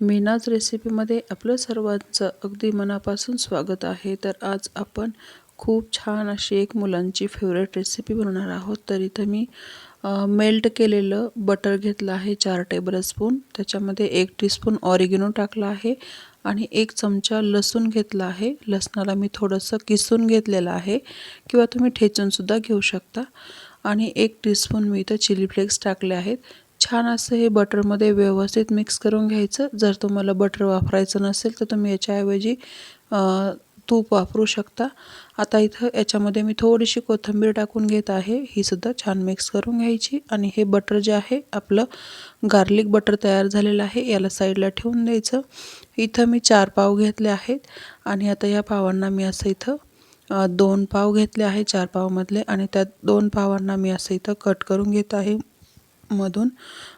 मीनाज रेसिपीमध्ये आपलं सर्वांचं अगदी मनापासून स्वागत आहे. तर आज आपण खूप छान अशी एक मुलांची फेवरेट रेसिपी बनवणार आहोत. तर इथं मी मेल्ट केलेलं बटर घेतलं आहे चार टेबल स्पून त्याच्यामध्ये एक टीस्पून ऑरिगिनो टाकला आहे आणि एक चमचा लसूण घेतला आहे. लसणाला मी थोडंसं किसून घेतलेलं आहे किंवा तुम्ही ठेचूनसुद्धा घेऊ शकता. आणि एक टीस्पून मी इथं चिली फ्लेक्स टाकले आहेत. छान असं हे बटरमध्ये व्यवस्थित मिक्स करून घ्यायचं. जर तुम्हाला बटर वापरायचं नसेल तर तुम्ही याच्याऐवजी तूप वापरू शकता. आता इथं याच्यामध्ये मी थोडीशी कोथिंबीर टाकून घेत आहे. ही सुद्धा छान मिक्स करून घ्यायची. आणि हे बटर जे आहे आपलं गार्लिक बटर तयार झालेलं आहे याला साईडला ठेवून द्यायचं. इथं मी चार पाव घेतले आहेत. आणि आता या पावांना मी असं इथं दोन पाव घेतले आहे चार पावमधले. आणि त्या दोन पावांना मी असं इथं कट करून घेत आहे. मधून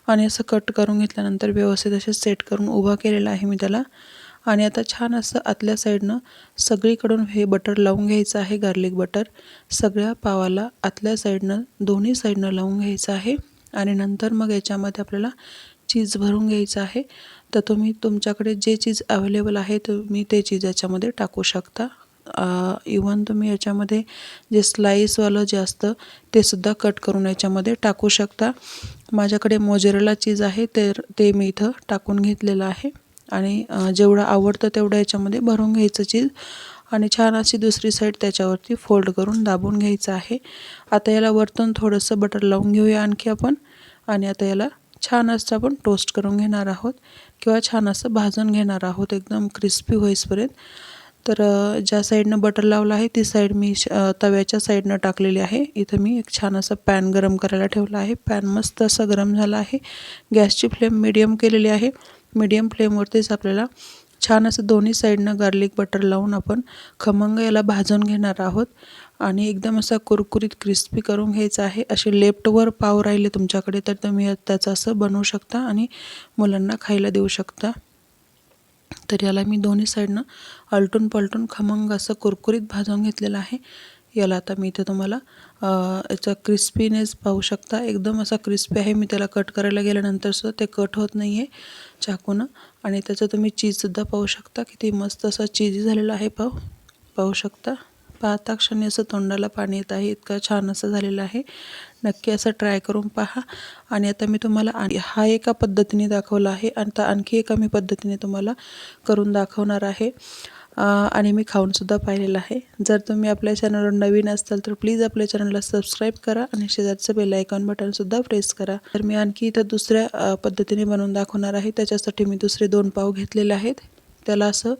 आणि असं कट करून घेतल्यानंतर व्यवस्थित असे सेट करून उभा केलेला आहे मी त्याला. आणि आता छान असं आतल्या साईडनं सगळीकडून हे बटर लावून घ्यायचं आहे गार्लिक बटर सगळ्या पावाला आतल्या साईडनं दोन्ही साईडनं लावून घ्यायचं आहे. आणि नंतर मग याच्यामध्ये आपल्याला चीज भरून घ्यायचं आहे. तर तुम्ही तुमच्याकडे जे चीज अवेलेबल आहे तुम्ही ते चीज याच्यामध्ये टाकू शकता. इवन तुम्ही याच्यामध्ये जे स्लाईसवालं जे असतं ते सुद्धा कट करून याच्यामध्ये टाकू शकता. माझ्याकडे मोजेरेला चीज आहे तर ते मी इथं टाकून घेतलेलं आहे. आणि जेवढं आवडतं तेवढं याच्यामध्ये भरून घ्यायचं चीज. आणि छान अशी दुसरी साईड त्याच्यावरती फोल्ड करून दाबून घ्यायचं आहे. आता याला वरतून थोडंसं बटर लावून घेऊया आणखी आपण. आणि आता याला छान असं आपण टोस्ट करून घेणार आहोत. किंवा छान असं भाजून घेणार आहोत. एकदम क्रिस्पी होईसपर्यंत. तर ज्या साईडनं बटर लावलं आहे ती साईड मी तव्याच्या साईडनं टाकलेली आहे. इथं मी एक छान असं पॅन गरम करायला ठेवला आहे. पॅन मस्त असं गरम झाला आहे. गॅसची फ्लेम मिडियम केलेली आहे. मीडियम फ्लेमवरतीच आपल्याला छान असं दोन्ही साईडनं गार्लिक बटर लावून आपण खमंग याला भाजून घेणार आहोत. आणि एकदम असा कुरकुरीत क्रिस्पी करून घ्यायचा आहे. असे लेफ्टवर पाव राहिले तुमच्याकडे तर तुम्ही त्याचं असं बनवू शकता आणि मुलांना खायला देऊ शकता. तर याला मी दोन्ही साईडनं अलटून पलटून खमंग असं कुरकुरीत भाजून घेतलेलं आहे. याला आता मी इथे तुम्हाला याचा क्रिस्पीनेस पाहू शकता. एकदम असा क्रिस्पी आहे. मी त्याला कट करायला गेल्यानंतरसुद्धा ते कट होत नाही आहे चाकूनं. आणि त्याचं तुम्ही चीजसुद्धा पाहू शकता. किती मस्त असा चीजी झालेला आहे पाव पाहू शकता. पाहता क्षणी असं तोंडाला पाणी येत आहे इतका छान असं झालेलं आहे. नक्की असं ट्राय करून पहा. आणि आता मी तुम्हाला हा एका पद्धतीने दाखवला आहे आता आणखी एका मी पद्धतीने तुम्हाला करून दाखवणार आहे. आणि मी खाऊनसुद्धा पाहिलेलं आहे. जर तुम्ही आपल्या चॅनलवर नवीन असाल तर प्लीज आपल्या चॅनलला सबस्क्राईब करा आणि शेजारचं बेल आयकॉन बटनसुद्धा प्रेस करा. तर मी आणखी इथं दुसऱ्या पद्धतीने बनवून दाखवणार आहे. त्याच्यासाठी मी दुसरे दोन पाव घेतलेले आहेत. त्याला असं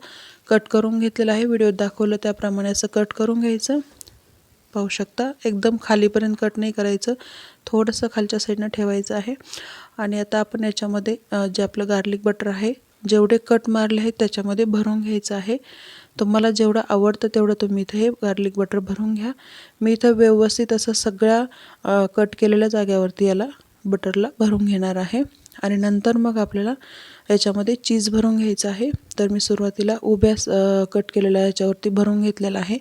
कट करून घेतलेलं आहे. व्हिडिओत दाखवलं त्याप्रमाणे असं कट करून घ्यायचं. पाहू शकता एकदम खालीपर्यंत कट नाही करायचं. थोडंसं खालच्या साईडनं ठेवायचं आहे. आणि आता आपण याच्यामध्ये जे आपलं गार्लिक बटर आहे जेवढे कट मारले आहेत त्याच्यामध्ये भरून घ्यायचं आहे. तुम्हाला जेवढं आवडतं तेवढं तुम्ही इथं हे गार्लिक बटर भरून घ्या. मी इथं व्यवस्थित असं सगळ्या कट केलेल्या जाग्यावरती याला बटरला भरून घेणार आहे. आणि नंतर मग आपल्याला याच्यामध्ये चीज भरून घ्यायचं आहे. तर मी सुरुवातीला उभ्या कट केलेल्या याच्यावरती भरून घेतलेलं आहे.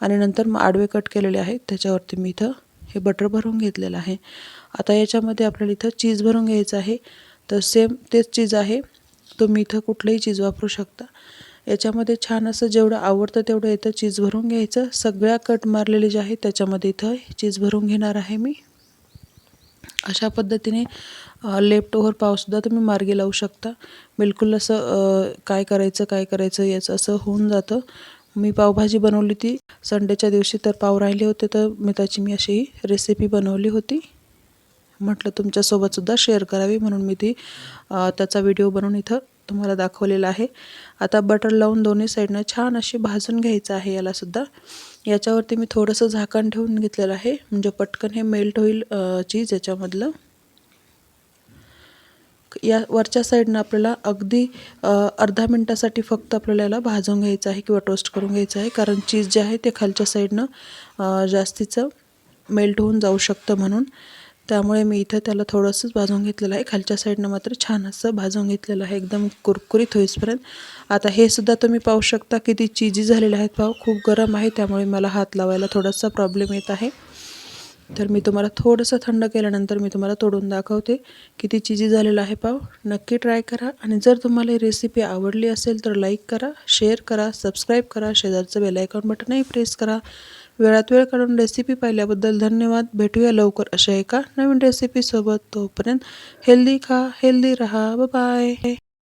आणि नंतर मग आडवे कट केलेले आहेत. त्याच्यावरती मी इथं हे बटर भरून घेतलेलं आहे. आता याच्यामध्ये आपल्याला इथं चीज भरून घ्यायचं आहे. तर सेम तेच चीज आहे. तुम्ही इथं कुठलंही चीज वापरू शकता. याच्यामध्ये छान असं जेवढं आवडतं तेवढं इथं चीज भरून घ्यायचं. सगळ्या कट मारलेले जे आहे त्याच्यामध्ये इथं चीज भरून घेणार आहे मी. अशा पद्धतीने लेफ्ट ओव्हर पावसुद्धा तुम्ही मार्गी लावू शकता. बिलकुल असं काय करायचं काय करायचं याचं असं होऊन जातं. मी पावभाजी बनवली ती संडेच्या दिवशी तर पाव राहिले होते तर मी त्याची मी अशी रेसिपी बनवली होती. म्हटलं तुमच्यासोबतसुद्धा शेअर करावी म्हणून मी ती त्याचा व्हिडिओ बनवून इथं तुम्हाला दाखवलेला आहे. आता बटर लावून दोन्ही साईडनं छान अशी भाजून घ्यायचं आहे यालासुद्धा याच्यावरती मी थोडंसं झाकण ठेवून घेतलेलं आहे. म्हणजे पटकन हे मेल्ट होईल चीज याच्यामधलं. या वरच्या साईडनं आपल्याला अगदी अर्धा मिनटासाठी फक्त आपल्याला याला भाजून घ्यायचं आहे किंवा टोस्ट करून घ्यायचं आहे. कारण चीज जे आहे ते खालच्या साईडनं जास्तीचं मेल्ट होऊन जाऊ शकतं म्हणून. त्यामुळे मी इथं त्याला थोडंसंच भाजून घेतलेलं आहे. खालच्या साईडनं मात्र छान असं भाजून घेतलेलं आहे. एकदम कुरकुरीत होईसपर्यंत. आता हे सुद्धा तुम्ही पाहू शकता किती चिजी झालेले आहेत. पाव खूप गरम आहे. त्यामुळे मला हात लावायला थोडासा प्रॉब्लेम येत आहे. तर मी तुम्हाला थोडंसं थंड केल्यानंतर मी तुम्हाला तोडून दाखवते किती चिजी झालेलं आहे पाव नक्की ट्राय करा. आणि जर तुम्हाला ही रेसिपी आवडली असेल तर लाईक करा शेअर करा सबस्क्राईब करा. शेजारचं बेलायकॉन बटनही प्रेस करा. वेळात वेळ काढून रेसिपी पाहिल्याबद्दल धन्यवाद. भेटूया लवकर अशा एका नवीन रेसिपीसोबत तोपर्यंत हेल्दी खा हेल्दी रहा. बाय